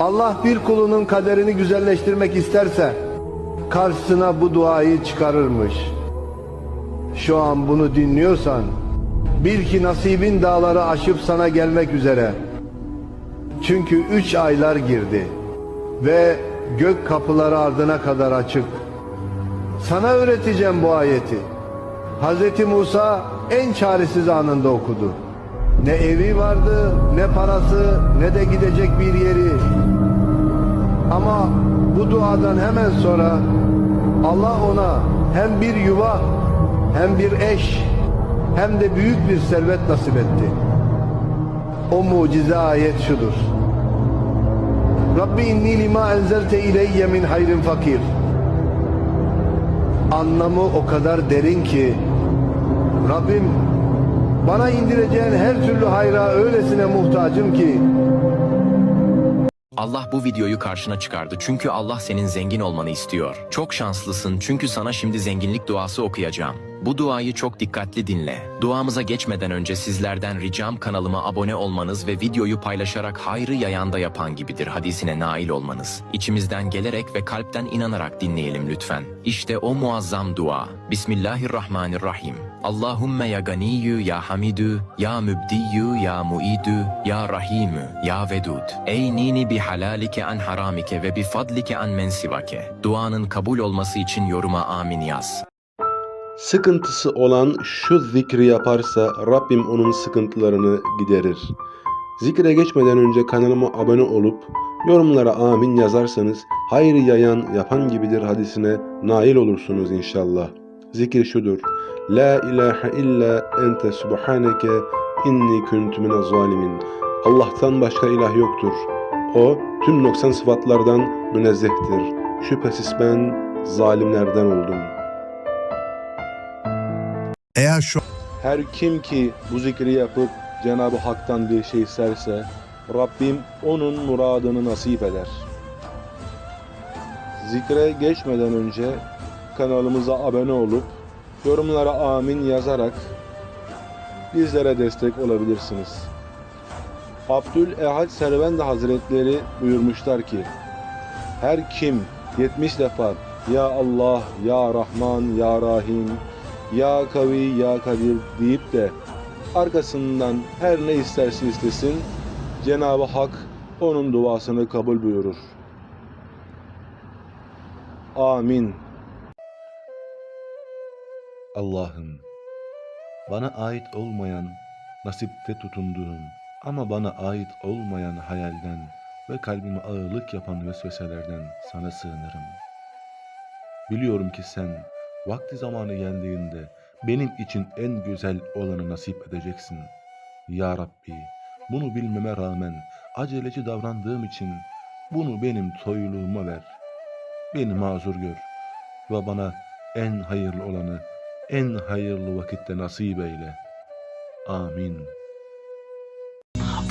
Allah bir kulunun kaderini güzelleştirmek isterse karşısına bu duayı çıkarırmış. Şu an bunu dinliyorsan bil ki nasibin dağları aşıp sana gelmek üzere. Çünkü üç aylar girdi ve gök kapıları ardına kadar açık. Sana öğreteceğim bu ayeti. Hz. Musa en çaresiz anında okudu. Ne evi vardı, ne parası, ne de gidecek bir yeri. Ama bu duadan hemen sonra Allah ona hem bir yuva, hem bir eş, hem de büyük bir servet nasip etti. O mucize ayet şudur. Rabbi inni lima enzelte ileyye min hayrin fakir. Anlamı o kadar derin ki Rabbim bana indireceğin her türlü hayra öylesine muhtacım ki Allah bu videoyu karşına çıkardı çünkü Allah senin zengin olmanı istiyor. Çok şanslısın çünkü sana şimdi zenginlik duası okuyacağım. Bu duayı çok dikkatli dinle. Duamıza geçmeden önce sizlerden ricam kanalıma abone olmanız ve videoyu paylaşarak hayrı yayanda yapan gibidir hadisine nail olmanız. İçimizden gelerek ve kalpten inanarak dinleyelim lütfen. İşte o muazzam dua. Bismillahirrahmanirrahim. Allahümme ya ganiyyü ya hamidü ya mübdiyyü ya muidü ya rahimü ya vedud. Ey nini bi halalike an haramike ve bi fadlike an mensivake. Duanın kabul olması için yoruma amin yaz. Sıkıntısı olan şu zikri yaparsa Rabbim onun sıkıntılarını giderir. Zikre geçmeden önce kanalıma abone olup yorumlara amin yazarsanız hayrı yayan yapan gibidir hadisine nail olursunuz inşallah. Zikir şudur. La ilahe illa ente subhaneke inni kuntu minez zalimin. Allah'tan başka ilah yoktur. O tüm noksan sıfatlardan münezzehtir. Şüphesiz ben zalimlerden oldum.'' Eğer şu Her kim ki bu zikri yapıp Cenab-ı Hak'tan bir şey isterse Rabbim onun muradını nasip eder. Zikre geçmeden önce kanalımıza abone olup yorumlara amin yazarak bizlere destek olabilirsiniz. Abdül Ehad Servendi Hazretleri buyurmuşlar ki her kim 70 defa Ya Allah, Ya Rahman, Ya Rahim, Ya Kavi, Ya Kadir deyip de arkasından her ne isterse istesin Cenab-ı Hak onun duasını kabul buyurur. Amin. Allah'ım, bana ait olmayan, nasipte tutunduğum ama bana ait olmayan hayalden ve kalbime ağırlık yapan vesveselerden sana sığınırım. Biliyorum ki sen vakti zamanı geldiğinde benim için en güzel olanı nasip edeceksin. Ya Rabbi, bunu bilmeme rağmen aceleci davrandığım için bunu benim toyluğuma ver. Beni mazur gör ve bana en hayırlı olanı en hayırlı vakitte nasip eyle. Amin.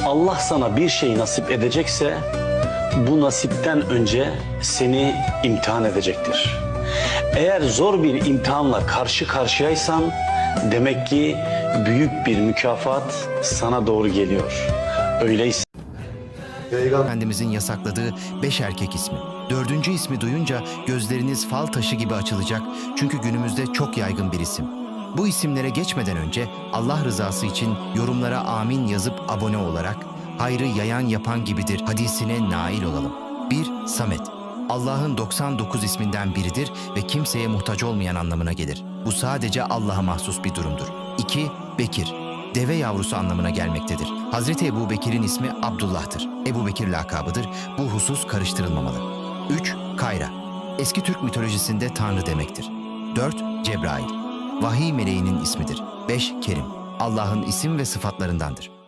Allah sana bir şey nasip edecekse bu nasipten önce seni imtihan edecektir. Eğer zor bir imtihanla karşı karşıyaysan demek ki büyük bir mükafat sana doğru geliyor. Öyleyse Efendimizin yasakladığı beş erkek ismi. Dördüncü ismi duyunca gözleriniz fal taşı gibi açılacak çünkü günümüzde çok yaygın bir isim. Bu isimlere geçmeden önce Allah rızası için yorumlara amin yazıp abone olarak hayrı yayan yapan gibidir hadisine nail olalım. 1. Samet Allah'ın 99 isminden biridir ve kimseye muhtaç olmayan anlamına gelir. Bu sadece Allah'a mahsus bir durumdur. 2. Bekir deve yavrusu anlamına gelmektedir. Hazreti Ebu Bekir'in ismi Abdullah'tır. Ebu Bekir lakabıdır. Bu husus karıştırılmamalı. 3. Kayra. Eski Türk mitolojisinde tanrı demektir. 4. Cebrail. Vahiy meleğinin ismidir. 5. Kerim. Allah'ın isim ve sıfatlarındandır.